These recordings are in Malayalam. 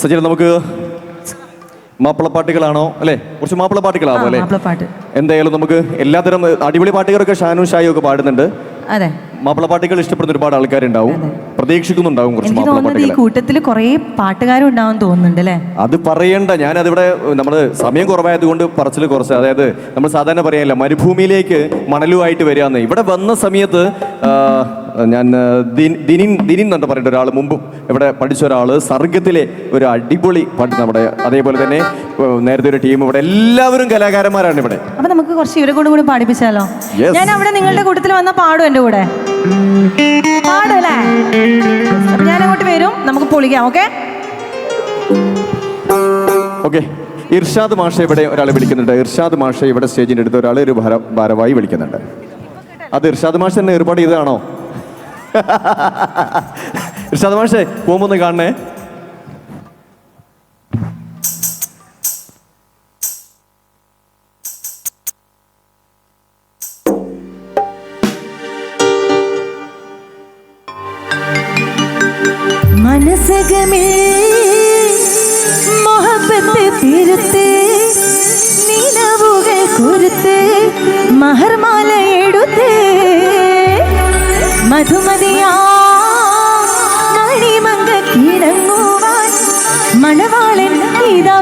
സജന നമുക്ക് മാപ്പിളപ്പാട്ടുകളാണോ അല്ലേ? കുറച്ച് മാപ്പിളപ്പാട്ടുകളാണോ അല്ലേ? എന്തായാലും നമുക്ക് എല്ലാത്തരം അടിപൊളി പാട്ടുകളൊക്കെ ഷാനും ഷായും ഒക്കെ പാടുന്നുണ്ട്. അതെ. മാപ്പിളപ്പാട്ടുകൾ ഇഷ്ടപ്പെടുന്ന ഒരുപാട് ആൾക്കാരുണ്ടാവും. പ്രതീക്ഷിക്കുന്നുണ്ടാവും കുറച്ച് ഈ മാപ്പിളപ്പാട്ടുകൾ കൂട്ടത്തിൽ കുറേ പാട്ടുകാരും ഉണ്ടാവും തോന്നുന്നുണ്ട് അല്ലേ? അത് പറയണ്ട. ഞാൻ അതിവിടെ നമ്മൾ സമയം കുറവായതുകൊണ്ട് പറച്ചിൽ കുറച്ച്. അതായത് നമ്മൾ സാധാരണ പറയാനില്ല മരുഭൂമിയിലേക്ക് മണലുമായിട്ട് വരികയെന്ന്. ഇവിടെ വന്ന സമയത്ത് ഞാൻ ദിനിൻ ദിനിൻ എന്നുണ്ട് പറയുന്ന ഒരാൾ മുമ്പ് ഇവിടെ പഠിച്ച ഒരാൾ സർഗത്തിലെ ഒരു അടിപൊളി പാട്ട് നമ്മുടെ അതേപോലെ തന്നെ നേരത്തെ ഒരു ടീം ഇവിടെ എല്ലാവരും കലാകാരന്മാരാണ് ഇവിടെ. അപ്പൊ നമുക്ക് കുറച്ച് ഇവരെ കൂടെ കൂടി പാടിപ്പിച്ചാലോ? ഞാൻ അവിടെ നിങ്ങളുടെ കൂട്ടത്തിൽ വന്ന പാടും എന്റെ കൂടെ. പാടും അല്ലേ ഞാൻ അങ്ങോട്ട് വരും നമുക്ക് പൊളിക്കാം ഓക്കെ? ഓക്കെ. ഇർഷാദ് മാഷ ഇവിടെ ഒരാളെ വിളിക്കുന്നുണ്ട്. ഇർഷാദ് മാഷ ഇവിടെ സ്റ്റേജിന്റെ അടുത്ത് ഒരാൾ ഒരു ഭാര ഭാരവായി വിളിക്കുന്നുണ്ട്. അത് ഇർഷാദ് മാഷ തന്നെ ഏർപ്പാട് ചെയ്തതാണോ? ഇർഷാദ് ശതമാനേ പോകുമ്പോൾ ഒന്ന് കാണണേ തിരുത്ത് നിലവുകൾ മഹർമാല എടുത്ത് മധുമതിയാ. മണവാളൻ ഇതാ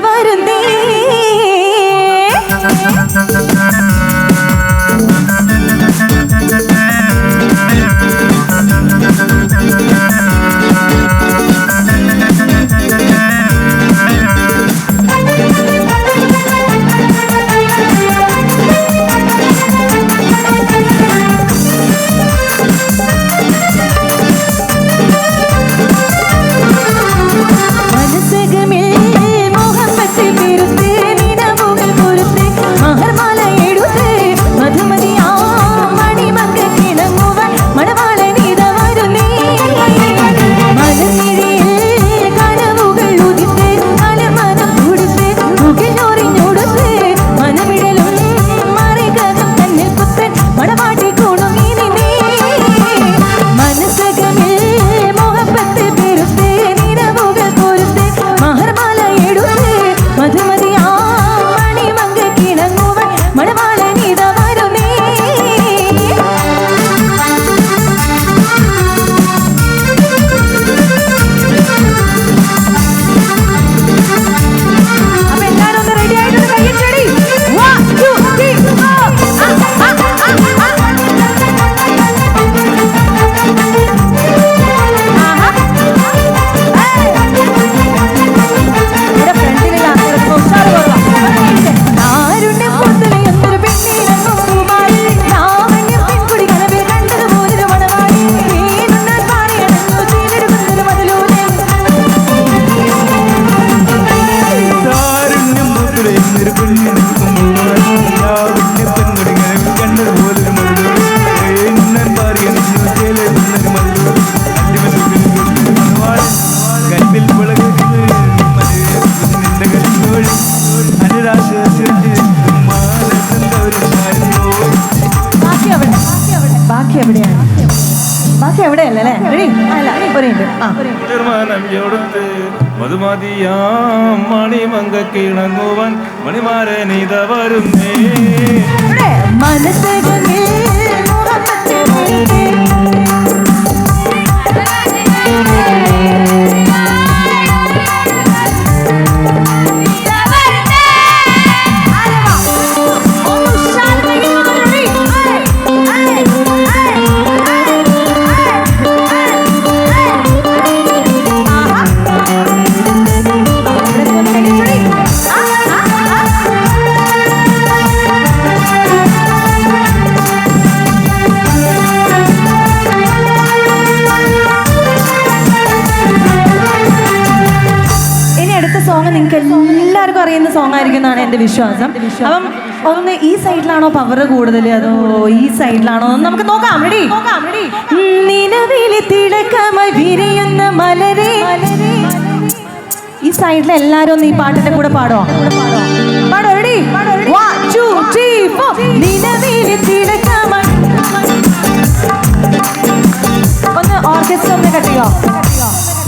மனம் எடுத்து மதுமதியாம் மணிமங்க கிணங்குவன் மணிமாற நீத வருமே மனசே എന്നാണ് എന്റെ വിശ്വാസം. അപ്പം ഒന്ന് ഈ സൈഡിലാണോ പവർ കൂടുതൽ അതോ ഈ സൈഡിലാണോ? നമുക്ക് നോക്കാം. റെഡി നിലവിളി തിളക്കമായി വിരിയുന്ന മലരെ. ഈ സൈഡിൽ എല്ലാരും ഒന്ന് ഈ പാട്ടിന്റെ കൂടെ പാടോ പാടോ റെഡി നിലവിളി തിളക്കമായി ഒന്ന് ഓർക്കസ്ട്ര ഒന്ന് കട്ടിയോ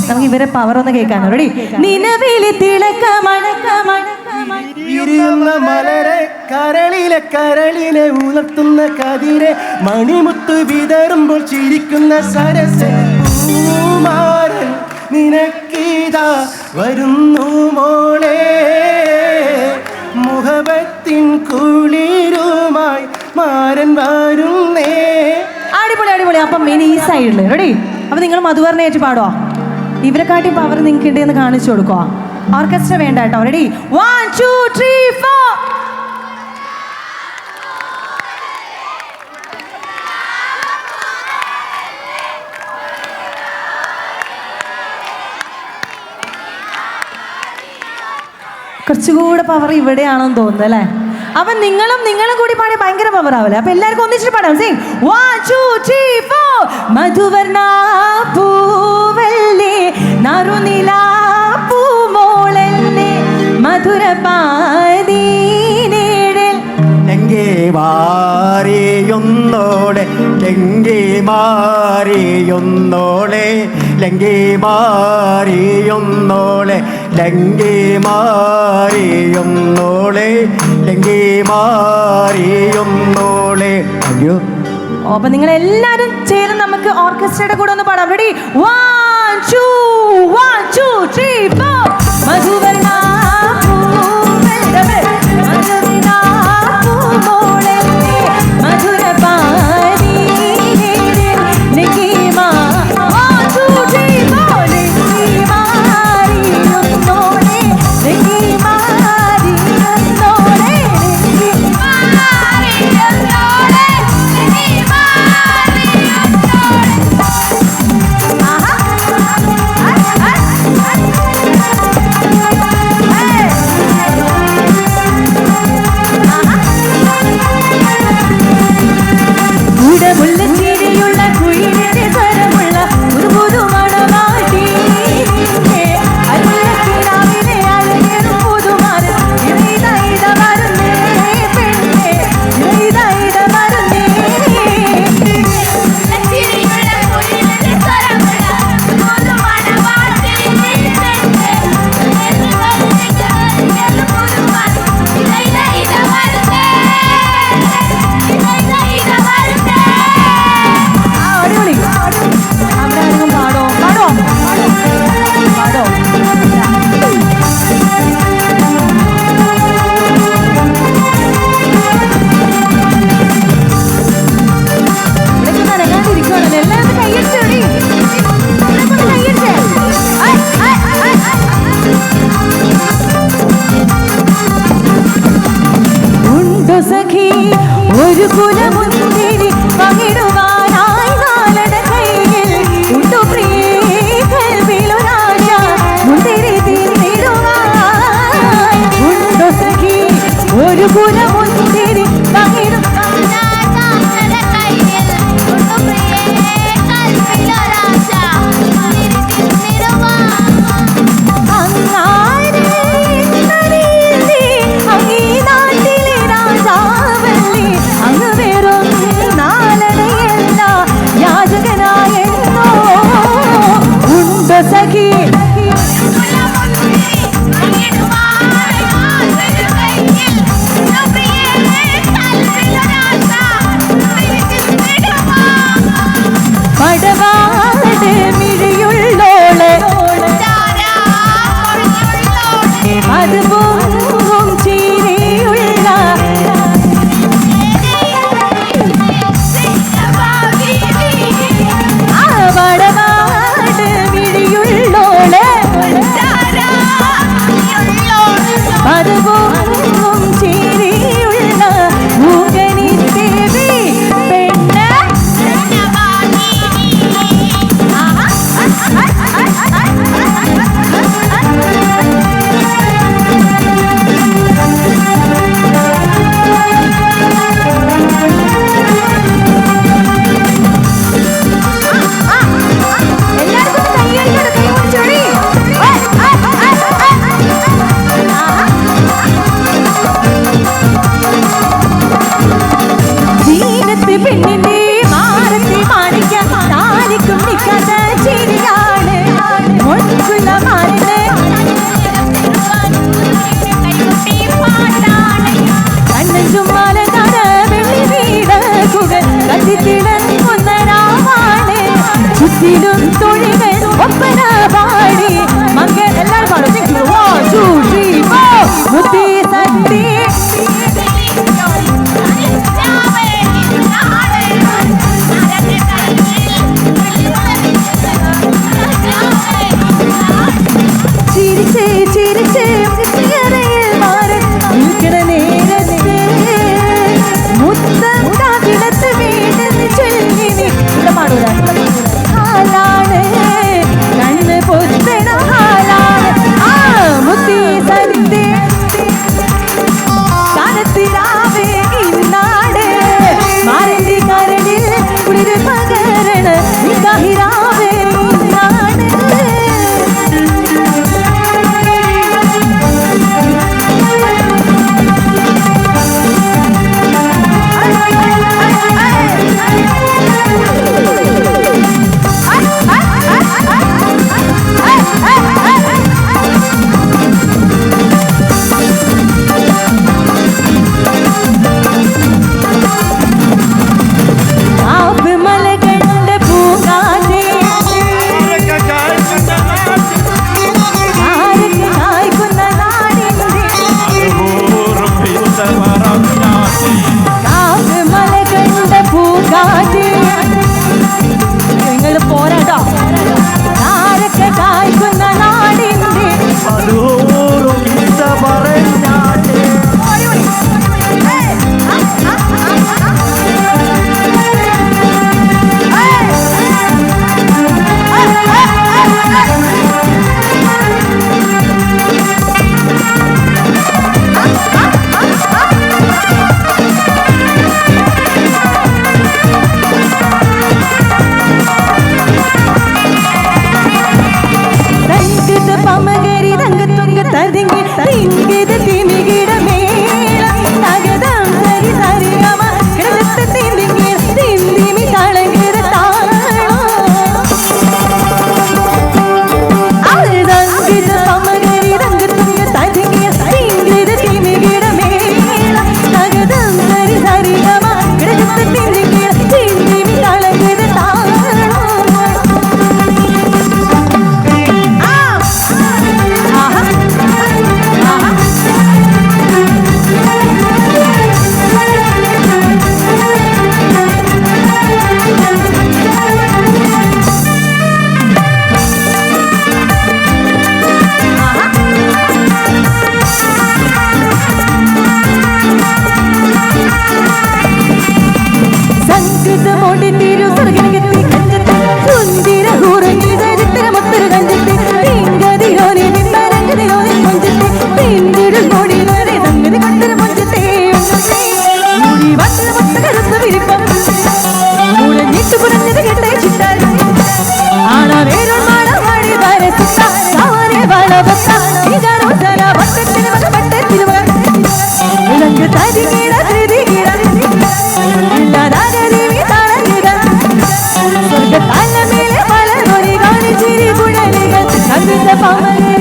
നമുക്ക് ഇവരെ പവർ ഒന്ന് കേൾക്കാനോ? റെഡി നിലവിളി തിളക്കമണക്കമണ വിരിയുന്ന മലരെ കരളിലെ കരളിലെ ഉണർത്തുന്ന കതിരെ മണിമുത്ത് വിതറുമ്പോൾ ചിരിക്കുന്ന സരസ്. പൂമാരൻ നിനക്കീതാ വരുന്നു മോളെ. മുഖപത്തിൻ കുളിരുമായി മാരൻ വരുന്നേ. അടിപൊളി അടിപൊളി. അപ്പം ഇനി ഈ സൈഡിൽ റെഡി അപ്പൊ നിങ്ങൾ മധുവർണയായിട്ട് പാടുവോ? ഇവരെക്കാട്ടി പവർ നിങ്ങൾക്ക് ഉണ്ടെന്ന് കാണിച്ചു കൊടുക്കോ ഓർക്കസ്ട്ര വേണ്ട കേട്ടോ. Ready one two three four കുറച്ചുകൂടെ പവർ ഇവിടെയാണെന്ന് തോന്നുന്നു അല്ലേ? അപ്പൊ നിങ്ങളും നിങ്ങളും കൂടി പാടി ഭയങ്കര പവർ ആവില്ലേ അപ്പൊ എല്ലാവർക്കും ഒന്നിച്ചിട്ട് പാടാം. Sing one two three four മധുവർണ പൂവല്ലേ? നറുനില മധുര പാതീനേഴൽ എങ്കേ മാറിയൊന്നോളെ ലങ്കേ മാറിയൊന്നോളെ ലങ്കേ മാറിയൊന്നോളെ ലങ്കേ മാറിയൊന്നോളെ അയ്യോ. അപ്പൊ നിങ്ങൾ എല്ലാരും ചേർന്ന് നമുക്ക് ഓർക്കസ്ട്രയുടെ കൂടെ ഒന്ന് പാടാം. Ready one two one two three four മധുവർണ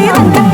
Thank.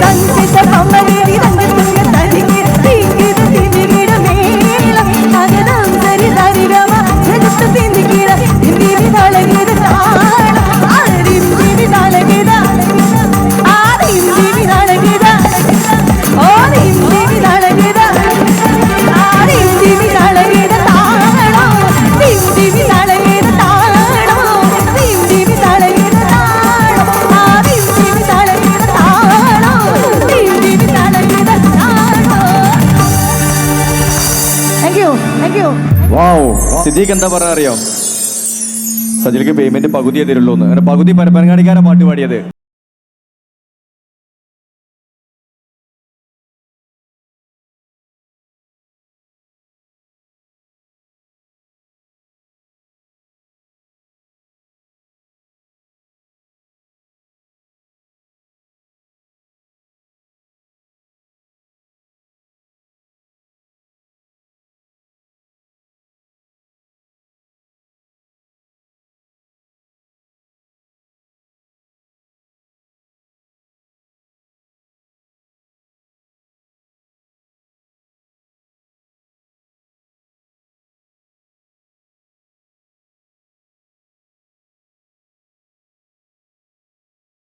దంకిత സിദ്ദീഖ് എന്താ പറയാ അറിയോ? സജിലേക്ക് പേയ്മെന്റ് പകുതിയെ തരുള്ളൂ എന്ന് അങ്ങനെ പകുതി പരപ്പനങ്ങാടിക്കാരാണ് പാട്ട് പാടിയത്.